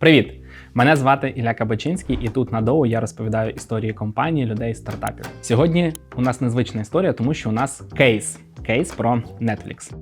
Привіт! Мене звати Ілля Кабачинський, і тут на Доу я розповідаю історії компанії, людей, стартапів. Сьогодні у нас незвична історія, тому що у нас кейс. Кейс про Netflix.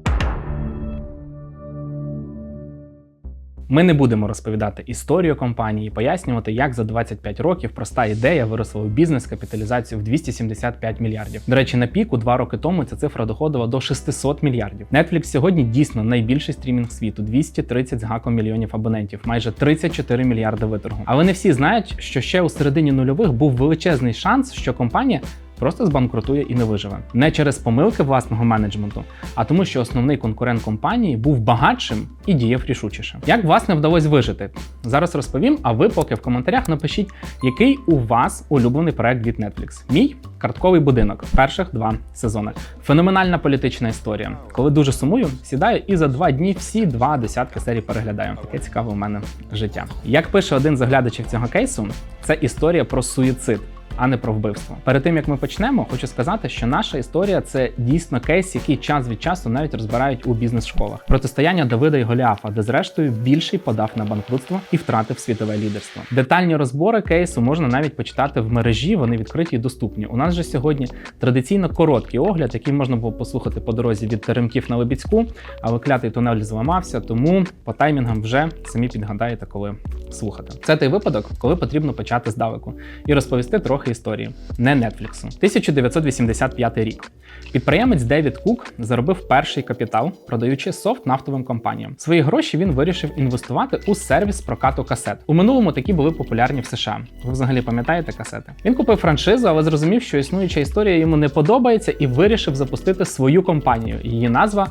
Ми не будемо розповідати історію компанії, пояснювати, як за 25 років проста ідея виросла в бізнес капіталізацію в 275 мільярдів. До речі, на піку два роки тому ця цифра доходила до 600 мільярдів. Netflix сьогодні дійсно найбільший стрімінг світу 230 з гаком мільйонів абонентів, майже 34 мільярди виторгу. Але не всі знають, що ще у середині нульових був величезний шанс, що компанія. Просто збанкрутує і не виживе не через помилки власного менеджменту, а тому, що основний конкурент компанії був багатшим і діяв рішучіше. Як власне вдалося вижити? Зараз розповім. А ви поки в коментарях напишіть, який у вас улюблений проект від Netflix. Мій картковий будинок. Перших два сезони. Феноменальна політична історія. Коли дуже сумую, сідаю і за два дні всі два десятки серій переглядаю. Таке цікаве у мене життя. Як пише один з оглядачів цього кейсу, це історія про суїцид а не про вбивство. Перед тим як ми почнемо, хочу сказати, що наша історія це дійсно кейс, який час від часу навіть розбирають у бізнес-школах. Протистояння Давида і Голіафа, де зрештою більший подав на банкрутство і втратив світове лідерство. Детальні розбори кейсу можна навіть почитати в мережі. Вони відкриті і доступні. У нас же сьогодні традиційно короткий огляд, який можна було послухати по дорозі від Теремків на Лебідську, але клятий тунель зламався, тому по таймінгам вже самі підгадаєте, коли слухати. Це той випадок, коли потрібно почати здалеку і розповісти трохи історії, не Netflix. 1985 рік. Підприємець Девід Кук заробив перший капітал, продаючи софт нафтовим компаніям. Свої гроші він вирішив інвестувати у сервіс прокату касет. У минулому такі були популярні в США. Ви взагалі пам'ятаєте касети? Він купив франшизу, але зрозумів, що існуюча історія йому не подобається, і вирішив запустити свою компанію. Її назва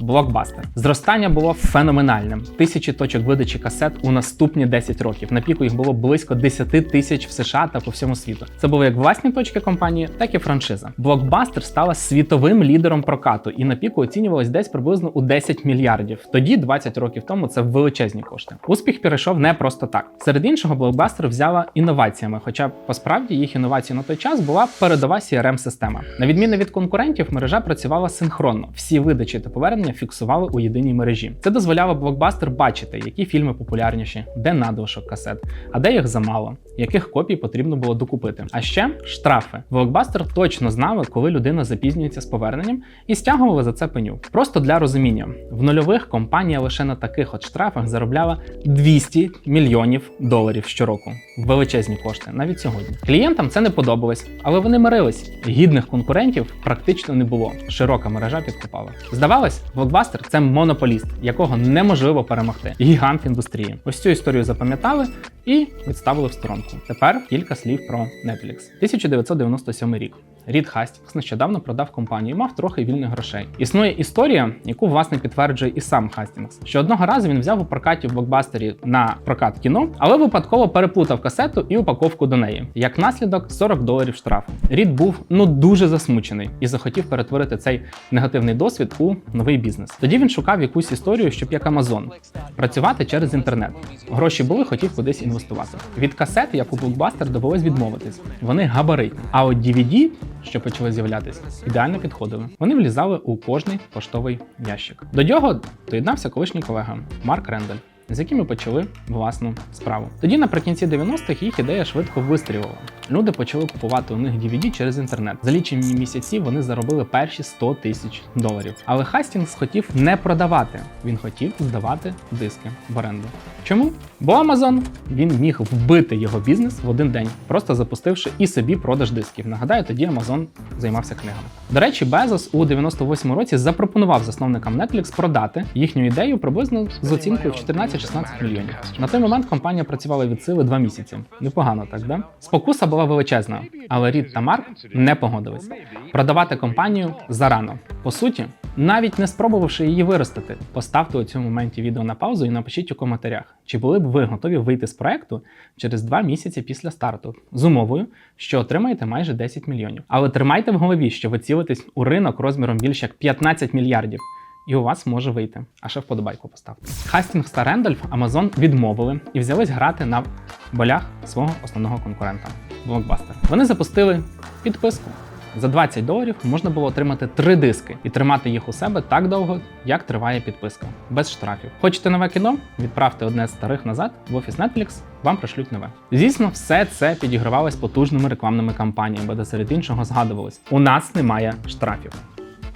Блокбастер. Зростання було феноменальним. Тисячі точок видачі касет у наступні 10 років. На піку їх було близько 10 тисяч в США та по всьому світу. Це були як власні точки компанії, так і франшиза. Блокбастер стала світовим лідером прокату і на піку оцінювалось десь приблизно у 10 мільярдів. Тоді, 20 років тому, це величезні кошти. Успіх перейшов не просто так. Серед іншого, блокбастер взяла інноваціями, хоча посправді їх інновації на той час була передова crm система На відміну від конкурентів, мережа працювала синхронно. Всі видачі та повернення фіксували у єдиній мережі. Це дозволяло блокбастер бачити, які фільми популярніші, де надлишок касет, а де їх замало, яких копій потрібно було докупити. А ще штрафи. Блокбастер точно знали, коли людина запізнюється з поверненням, і стягували за це пеню. Просто для розуміння, в нульових компанія лише на таких от штрафах заробляла 200 мільйонів доларів щороку. Величезні кошти, навіть сьогодні. Клієнтам це не подобалось, але вони мирились. Гідних конкурентів практично не було. Широка мережа підкупала. Здавалось, блокбастер це монополіст, якого неможливо перемогти. Гігант індустрії. Ось цю історію запам'ятали і відставили в сторонку. Тепер кілька слів про Netflix. 1997 рік. Рід Хастінгс нещодавно продав компанію, і мав трохи вільних грошей. Існує історія, яку власне підтверджує і сам Хастінгс, що одного разу він взяв у прокаті в блокбастері на прокат кіно, але випадково переплутав касету і упаковку до неї. Як наслідок, 40 доларів штрафу. Рід був ну дуже засмучений і захотів перетворити цей негативний досвід у новий бізнес. Тоді він шукав якусь історію, щоб як Амазон працювати через інтернет. Гроші були, хотів кудись інвестувати. Від касет, як у блокбастер, довелось відмовитись. Вони габаритні. А от DVD що почали з'являтися, ідеально підходили. Вони влізали у кожний поштовий ящик. До нього доєднався колишній колега Марк Рендель. З якими почали власну справу. Тоді наприкінці 90-х їх ідея швидко вистрілила. Люди почали купувати у них DVD через інтернет. За лічені місяці вони заробили перші 100 тисяч доларів. Але Хастінгс хотів не продавати, він хотів здавати диски в оренду. Чому? Бо Amazon він міг вбити його бізнес в один день, просто запустивши і собі продаж дисків. Нагадаю, тоді Amazon займався книгами. До речі, Безос у 98-му році запропонував засновникам Netflix продати їхню ідею приблизно з оцінкою в 14-16 мільйонів. На той момент компанія працювала від сили два місяці. Непогано, так да? Спокуса була величезна, але Рід та Марк не погодились продавати компанію зарано. По суті, навіть не спробувавши її виростити. Поставте у цьому моменті відео на паузу і напишіть у коментарях, чи були б ви готові вийти з проекту через два місяці після старту з умовою, що отримаєте майже 10 мільйонів. Але тримайте в голові, що ви цілитесь у ринок розміром більше як 15 мільярдів. І у вас може вийти, а ще вподобайку поставте. Хастінгс та Рендольф Amazon відмовили і взялись грати на болях свого основного конкурента блокбастер. Вони запустили підписку За 20 доларів можна було отримати три диски і тримати їх у себе так довго, як триває підписка, без штрафів. Хочете нове кіно? Відправте одне з старих назад в офіс Netflix, вам пришлють нове. Звісно, все це підігравалось потужними рекламними кампаніями, де серед іншого згадувалось: у нас немає штрафів.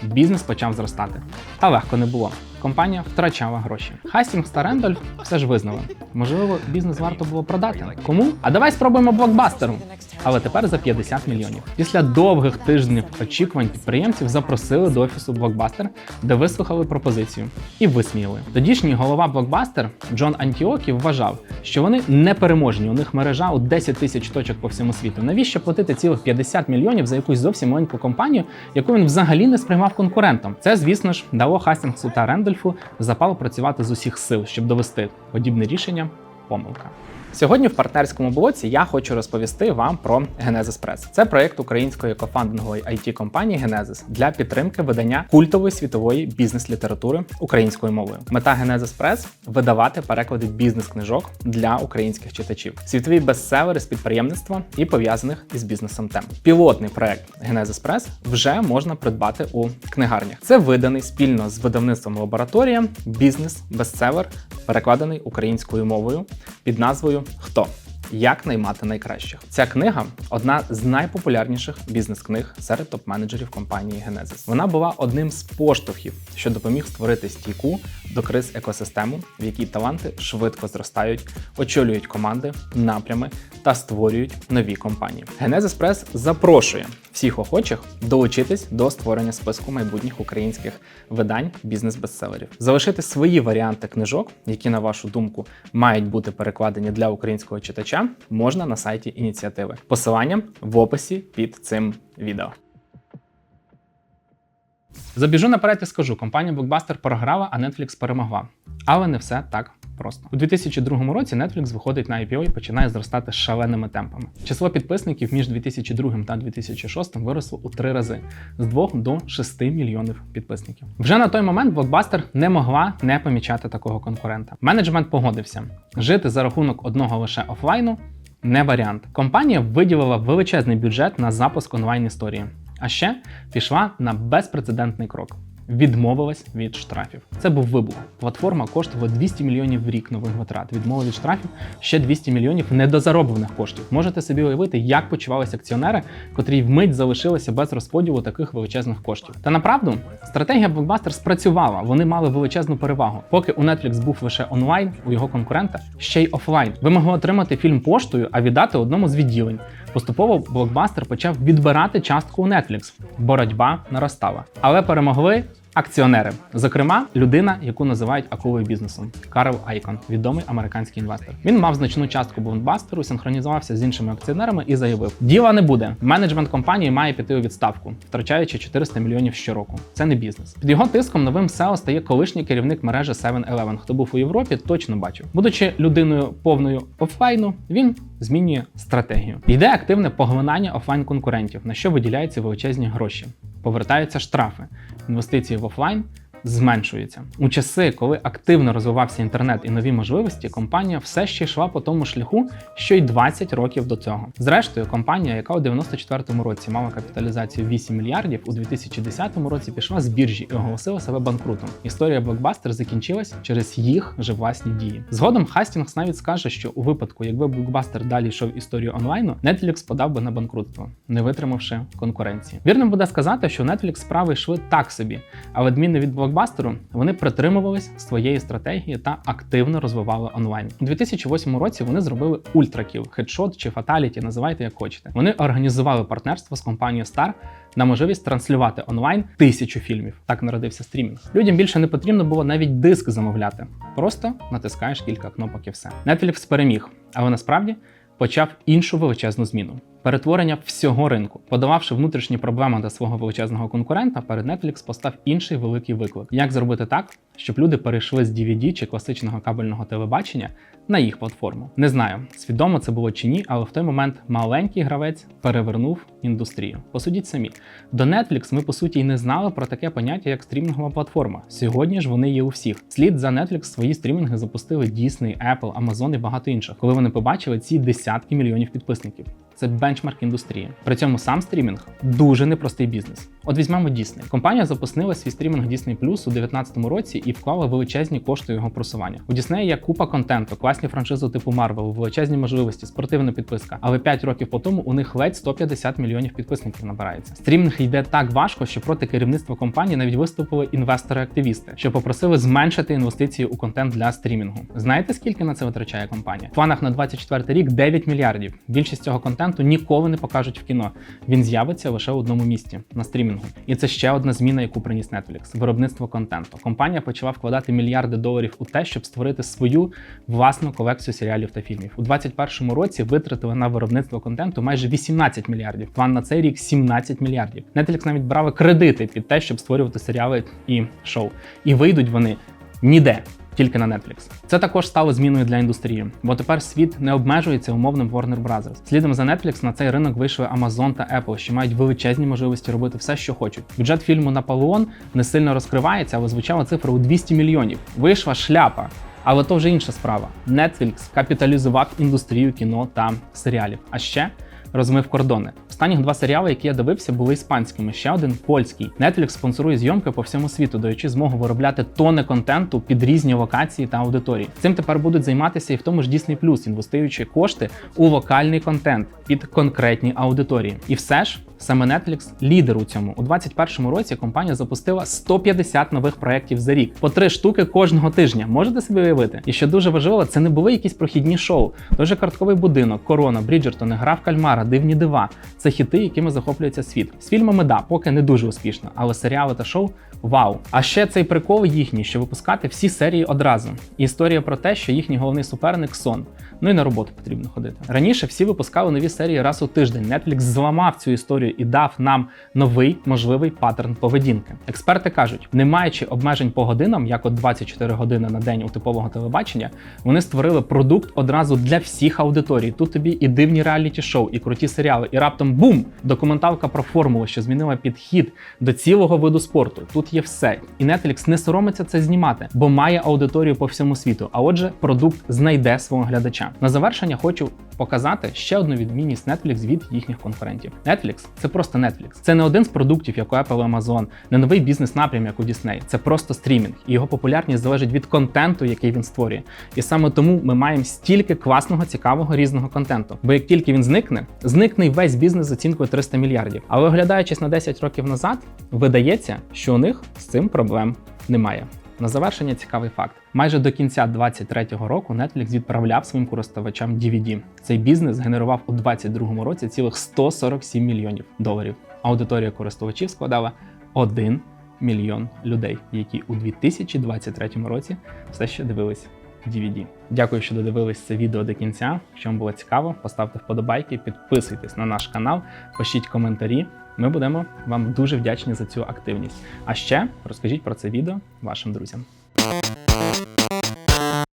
Бізнес почав зростати, та легко не було. Компанія втрачала гроші. Хастінгс та Рендольф все ж визнали. Можливо, бізнес варто було продати. Кому? А давай спробуємо блокбастеру. Але тепер за 50 мільйонів. Після довгих тижнів очікувань підприємців запросили до офісу Блокбастер, де вислухали пропозицію і висміяли. Тодішній голова Блокбастер Джон Антіокі вважав, що вони непереможні. У них мережа у 10 тисяч точок по всьому світу. Навіщо платити цілих 50 мільйонів за якусь зовсім маленьку компанію, яку він взагалі не сприймав конкурентом? Це, звісно ж, дало Хастінгсу та Рендольфу запал працювати з усіх сил, щоб довести подібне рішення помилка. Сьогодні в партнерському блоці я хочу розповісти вам про Genesis Press. Це проєкт української кофандингової it компанії Genesis для підтримки видання культової світової бізнес-літератури українською мовою. Мета Genesis Press – видавати переклади бізнес-книжок для українських читачів, світові бестселери з підприємництва і пов'язаних із бізнесом тем. Пілотний проект Genesis Press вже можна придбати у книгарнях. Це виданий спільно з видавництвом лабораторія бізнес-бестселер, перекладений українською мовою під назвою Хто. Як наймати найкращих. Ця книга одна з найпопулярніших бізнес-книг серед топ-менеджерів компанії Genesis. Вона була одним з поштовхів, що допоміг створити стійку до криз екосистему, в якій таланти швидко зростають, очолюють команди, напрями та створюють нові компанії. Genesis Press запрошує всіх охочих долучитись до створення списку майбутніх українських видань бізнес-бестселерів, залишити свої варіанти книжок, які на вашу думку мають бути перекладені для українського читача, можна на сайті ініціативи. Посилання в описі під цим відео. Забіжу наперед і скажу, компанія Blockbuster програла, а Netflix перемогла. Але не все так просто. У 2002 році Netflix виходить на IPO і починає зростати шаленими темпами. Число підписників між 2002 та 2006 виросло у три рази з 2 до 6 мільйонів підписників. Вже на той момент Blockbuster не могла не помічати такого конкурента. Менеджмент погодився жити за рахунок одного лише офлайну. Не варіант. Компанія виділила величезний бюджет на запуск онлайн історії. А ще пішла на безпрецедентний крок. Відмовилась від штрафів. Це був вибух. Платформа коштувала 200 мільйонів в рік нових витрат. Відмова від штрафів ще 200 мільйонів недозароблених коштів. Можете собі уявити, як почувалися акціонери, котрі вмить залишилися без розподілу таких величезних коштів. Та направду стратегія Blockbuster спрацювала. Вони мали величезну перевагу. Поки у Netflix був лише онлайн, у його конкурента ще й офлайн. Ви могли отримати фільм поштою, а віддати одному з відділень. Поступово Blockbuster почав відбирати частку у Netflix. Боротьба наростала, але перемогли. Акціонери, зокрема, людина, яку називають акулою бізнесом Карл Айкон, відомий американський інвестор. Він мав значну частку блокбастеру, синхронізувався з іншими акціонерами і заявив: діла не буде. Менеджмент компанії має піти у відставку, втрачаючи 400 мільйонів щороку. Це не бізнес. Під його тиском новим SEO стає колишній керівник мережі 7-Eleven. Хто був у Європі, точно бачив. Будучи людиною повною офлайну, він змінює стратегію. Йде активне поглинання офлайн конкурентів, на що виділяються величезні гроші. Повертаються штрафи, інвестиції в офлайн зменшуються. У часи, коли активно розвивався інтернет і нові можливості, компанія все ще йшла по тому шляху, що й 20 років до цього. Зрештою, компанія, яка у 94-му році мала капіталізацію 8 мільярдів, у 2010 році пішла з біржі і оголосила себе банкрутом. Історія Blockbuster закінчилась через їх же власні дії. Згодом Хастінгс навіть скаже, що у випадку, якби Blockbuster далі йшов історію онлайну, Netflix подав би на банкрутство, не витримавши конкуренції. Вірно буде сказати, що Netflix справи йшли так собі, а відмінно від блокбастеру вони притримувались своєї стратегії та активно розвивали онлайн. У 2008 році вони зробили ультракіл, хедшот чи фаталіті, називайте як хочете. Вони організували партнерство з компанією Star на можливість транслювати онлайн тисячу фільмів. Так народився стрімінг. Людям більше не потрібно було навіть диск замовляти. Просто натискаєш кілька кнопок і все. Netflix переміг, але насправді почав іншу величезну зміну. Перетворення всього ринку, подававши внутрішні проблеми до свого величезного конкурента, перед Netflix постав інший великий виклик: як зробити так, щоб люди перейшли з DVD чи класичного кабельного телебачення на їх платформу. Не знаю, свідомо це було чи ні, але в той момент маленький гравець перевернув індустрію. Посудіть самі, до Netflix ми по суті й не знали про таке поняття, як стрімінгова платформа. Сьогодні ж вони є у всіх. Слід за Netflix свої стрімінги запустили Disney, Apple, Amazon і багато інших, коли вони побачили ці десятки мільйонів підписників. Це бенчмарк індустрії. При цьому сам стрімінг дуже непростий бізнес. От візьмемо Disney. Компанія запустила свій стрімінг Disney Plus у 2019 році і вклала величезні кошти його просування. У Disney є купа контенту, класні франшизи типу Marvel, величезні можливості, спортивна підписка. Але 5 років по тому у них ледь 150 мільйонів підписників набирається. Стрімінг йде так важко, що проти керівництва компанії навіть виступили інвестори-активісти, що попросили зменшити інвестиції у контент для стрімінгу. Знаєте, скільки на це витрачає компанія? В планах на 24 рік 9 мільярдів. Більшість цього контенту ніколи не покажуть в кіно. Він з'явиться лише в одному місці на стрімінгу. І це ще одна зміна, яку приніс Netflix – виробництво контенту. Компанія почала вкладати мільярди доларів у те, щоб створити свою власну колекцію серіалів та фільмів. У 2021 році витратили на виробництво контенту майже 18 мільярдів. План на цей рік 17 мільярдів. Netflix навіть брали кредити під те, щоб створювати серіали і шоу. І вийдуть вони ніде. Тільки на Netflix. Це також стало зміною для індустрії, бо тепер світ не обмежується умовним Warner Bros. Слідом за Netflix на цей ринок вийшли Amazon та Apple, що мають величезні можливості робити все, що хочуть. Бюджет фільму Наполеон не сильно розкривається, але звучала цифра у 200 мільйонів. Вийшла шляпа. Але то вже інша справа. Netflix капіталізував індустрію кіно та серіалів. А ще розмив кордони. Останніх два серіали, які я дивився, були іспанськими. Ще один польський. Netflix спонсорує зйомки по всьому світу, даючи змогу виробляти тони контенту під різні локації та аудиторії. Цим тепер будуть займатися і в тому ж Disney+, інвестуючи кошти у локальний контент під конкретні аудиторії. І все ж. Саме Netflix лідер у цьому. У 2021 році компанія запустила 150 нових проєктів за рік, по три штуки кожного тижня. Можете собі уявити? І що дуже важливо, це не були якісь прохідні шоу. Той же картковий будинок, корона, Бріджертони, гра в кальмара, дивні дива. Це хіти, якими захоплюється світ. З фільмами да, поки не дуже успішно, але серіали та шоу вау. А ще цей прикол їхній, що випускати всі серії одразу. І історія про те, що їхній головний суперник сон. Ну і на роботу потрібно ходити. Раніше всі випускали нові серії раз у тиждень. Netflix зламав цю історію і дав нам новий можливий паттерн поведінки. Експерти кажуть, не маючи обмежень по годинам, як от 24 години на день у типового телебачення, вони створили продукт одразу для всіх аудиторій. Тут тобі і дивні реаліті шоу, і круті серіали, і раптом бум! Документалка про формулу, що змінила підхід до цілого виду спорту. Тут є все. І Netflix не соромиться це знімати, бо має аудиторію по всьому світу. А отже, продукт знайде свого глядача. На завершення хочу показати ще одну відмінність Netflix від їхніх конкурентів. Netflix – це просто Netflix. Це не один з продуктів, як у Apple Amazon, не новий бізнес-напрям, як у Disney. Це просто стрімінг, і його популярність залежить від контенту, який він створює. І саме тому ми маємо стільки класного, цікавого різного контенту. Бо як тільки він зникне, зникне й весь бізнес з оцінкою 300 мільярдів. Але оглядаючись на 10 років назад, видається, що у них з цим проблем немає. На завершення цікавий факт: майже до кінця 2023 року Netflix відправляв своїм користувачам DVD. Цей бізнес генерував у 2022 році цілих 147 мільйонів доларів. Аудиторія користувачів складала 1 мільйон людей, які у 2023 році все ще дивились DVD. Дякую, що додивились це відео до кінця. Якщо вам було цікаво, поставте вподобайки, підписуйтесь на наш канал, пишіть коментарі. Ми будемо вам дуже вдячні за цю активність. А ще розкажіть про це відео вашим друзям.